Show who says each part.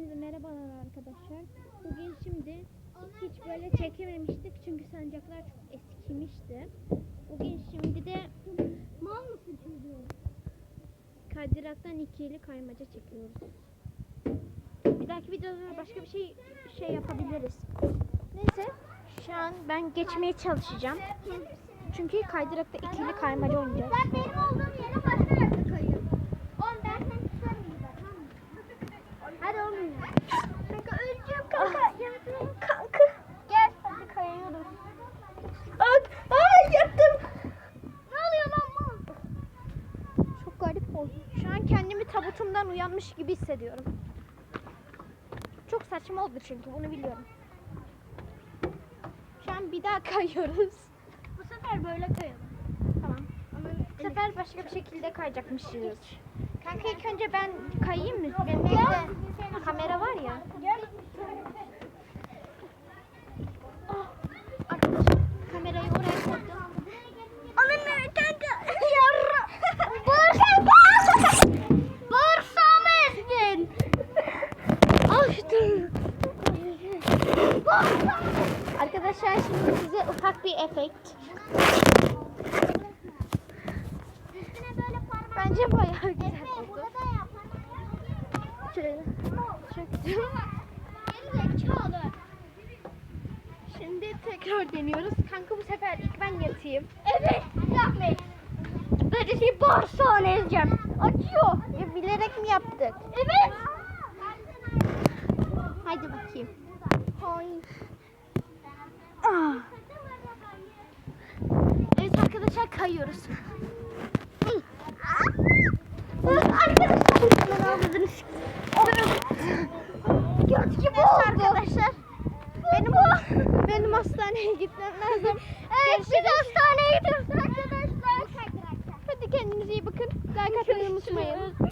Speaker 1: Hepinize merhabalar arkadaşlar. Bugün şimdi hiç böyle çekememiştik çünkü sancaklar çok eskimişti. Bugün şimdi de mal mısın çocuğum? Kaydıraktan ikili kaymaca çekiyoruz. Bir dahaki videoda başka bir şey şey yapabiliriz. Neyse şu an ben geçmeye çalışacağım. Çünkü kaydırakta ikili kaymaca oynayacağız.
Speaker 2: Sen benim olduğum yere başka yerde kayıyorsun. Oğlum ben seni tutarım burada tamam mı? Hadi oğlum. Kanka öleceğim kanka. Yardım.
Speaker 1: Kanka.
Speaker 2: Gel hadi kayıyoruz.
Speaker 1: Ay, ay yattım.
Speaker 2: Ne oluyor lan mal?
Speaker 1: Çok garip oldu. Şu an kendimi tabutumdan uyanmış gibi hissediyorum. Çok saçma oldu çünkü bunu biliyorum. Şu an bir daha kayıyoruz.
Speaker 2: Bu sefer böyle kayalım.
Speaker 1: Tamam. Bu sefer başka bir şekilde kayacakmışız. Kanka ilk önce ben kayayım mı? Benim kamera var ya. Arkadaşlar şimdi size ufak bir efekt. Bence bayağı güzel oldu. Şöyle çöktüm. Şimdi tekrar deniyoruz. Kanka bu sefer ilk ben yatayım.
Speaker 2: Evet. Rahmet. Böyle bir bağırsağını ezeceğim. Acıyor.
Speaker 1: Ya bilerek mi yaptık?
Speaker 2: Evet.
Speaker 1: Haydi bakayım.
Speaker 2: Hay.
Speaker 1: Evet arkadaşlar kayıyoruz.
Speaker 2: Gördü gibi oldu.
Speaker 1: arkadaşlar. Benim benim hastaneye gitmem lazım.
Speaker 2: Evet biz hastaneye gidiyoruz arkadaşlar.
Speaker 1: Hadi kendinize iyi bakın. Like atmayı unutmayın.